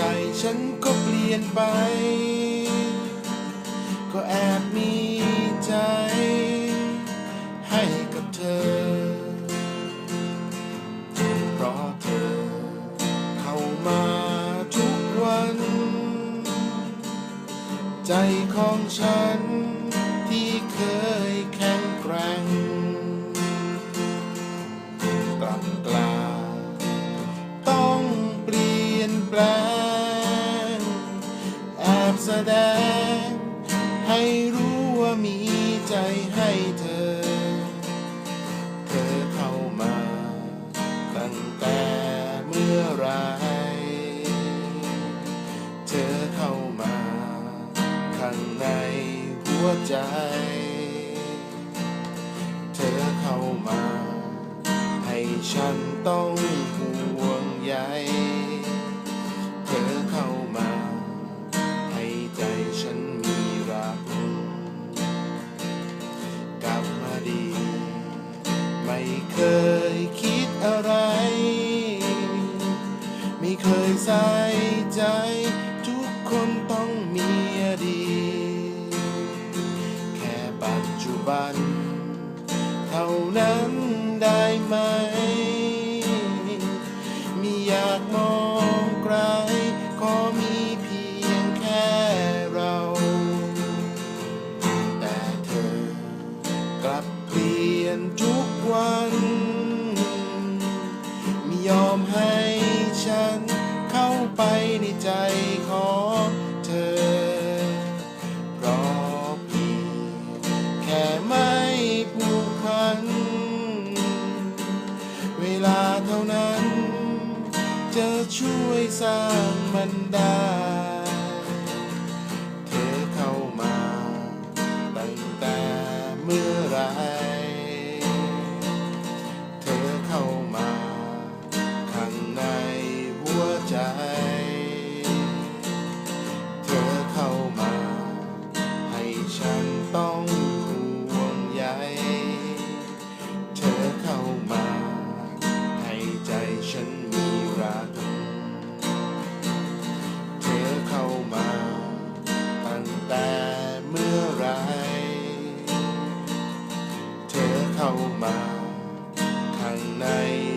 ใจฉันก็เปลี่ยนไป ก็แอบมีใจ ให้กับเธอ เพราะเธอเข้ามาทุกวัน ใจของฉันที่เคยแข็งแกร่งกลับกลาต้องเปลี่ยนแปลง ว่ามีใจให้เธอ เธอเข้ามาตั้งแต่เมื่อไร เธอเข้ามาข้างในหัวใจ เธอเข้ามา ให้ฉันต้องห่วงใย เคยคิดอะไร ไม่เคยใส่ใจ ทุกคนต้องมีอดีตแค่ปัจจุบัน เท่านั้นได้ไหม มีอยากมองไกลขอมีเพียงแค่เรา แต่เธอกลับเปลี่ยนทุก วันไม่ยอมให้ฉันเข้าไปในใจของเธอเพราะเพียงแค่ไม่ผูกพัน เวลาเท่านั้น จะช่วยสร้างมันได้ เธอเ